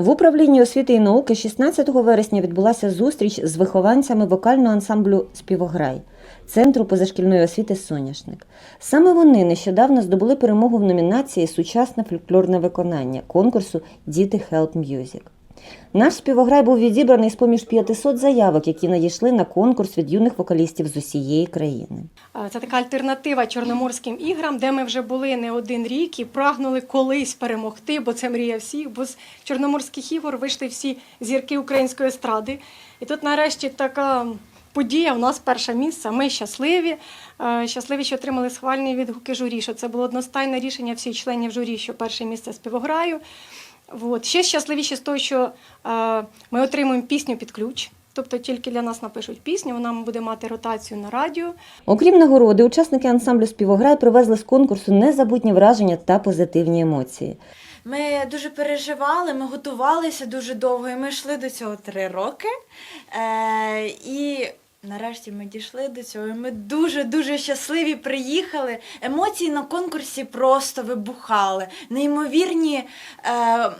В управлінні освіти і науки 16 вересня відбулася зустріч з вихованцями вокального ансамблю Співограй Центру позашкільної освіти Соняшник. Саме вони нещодавно здобули перемогу в номінації Сучасне фольклорне виконання конкурсу Діти Help Music. Наш співограй був відібраний з поміж 500 заявок, які надійшли на конкурс від юних вокалістів з усієї країни. Це така альтернатива Чорноморським іграм, де ми вже були не один рік і прагнули колись перемогти, бо це мрія всіх. Бо з Чорноморських ігор вийшли всі зірки української естради. І тут нарешті така подія. У нас перше місце. Ми щасливі. Щасливі, що отримали схвальні відгуки журі. Що це було одностайне рішення всіх членів журі, що перше місце співограю. От. Ще щасливіші з того, що е, ми отримуємо пісню під ключ. Тобто тільки для нас напишуть пісню, вона буде мати ротацію на радіо. Окрім нагороди, учасники ансамблю співограй привезли з конкурсу незабутні враження та позитивні емоції. Ми дуже переживали, ми готувалися дуже довго, і ми йшли до цього три роки. Е, і нарешті ми дійшли до цього. І ми дуже-дуже щасливі приїхали. Емоції на конкурсі просто вибухали. Неймовірні е,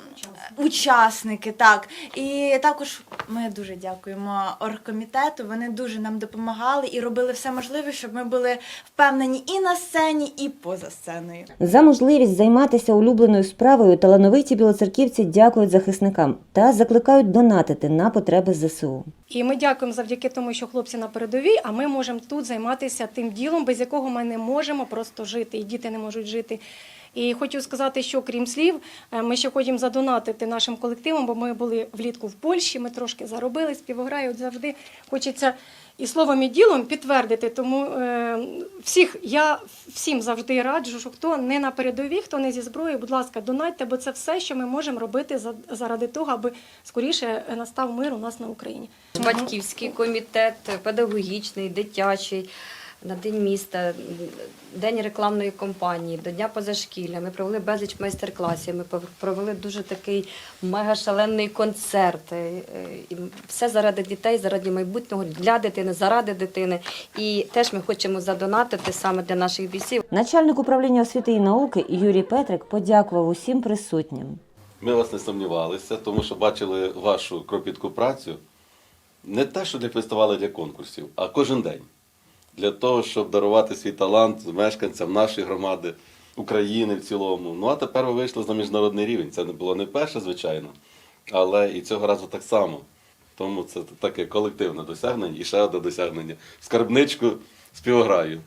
учасники, так. І також ми дуже дякуємо оргкомітету. Вони дуже нам допомагали і робили все можливе, щоб ми були впевнені і на сцені, і поза сценою. За можливість займатися улюбленою справою талановиті білоцерківці дякують захисникам та закликають донатити на потреби ЗСУ. І ми дякуємо завдяки тому, що хлопці на передовій, а ми можемо тут займатися тим ділом, без якого ми не можемо просто жити, і діти не можуть жити. І хочу сказати, що крім слів, е, ми ще хочемо задонатити нашим колективам, бо ми були влітку в Польщі, ми трошки заробили співограю. Завжди хочеться і словом, і ділом підтвердити. Тому е, всіх я всім завжди раджу, що хто не на передовій, хто не зі зброєю, будь ласка, донатьте, бо це все, що ми можемо робити заради того, аби скоріше настав мир у нас на Україні. Батьківський комітет, педагогічний, дитячий, на День міста, День рекламної кампанії, до Дня позашкілля. Ми провели безліч майстер-класів. Ми провели дуже такий мега-шалений концерт. Е, і Все заради дітей, заради майбутнього, для дитини, заради дитини. І теж ми хочемо задонатити саме для наших бійців. Начальник управління освіти і науки Юрій Петрик подякував усім присутнім. Ми вас не сумнівалися, тому що бачили вашу кропітку працю не те, що для фестивалю, для конкурсів, а кожен день. Для того, щоб дарувати свій талант мешканцям нашої громади, України в цілому. Ну а тепер ви вийшли на міжнародний рівень. Це не було не перше, звичайно, але і цього разу так само. Тому це таке колективне досягнення і ще одне досягнення. Скарбничку співграю.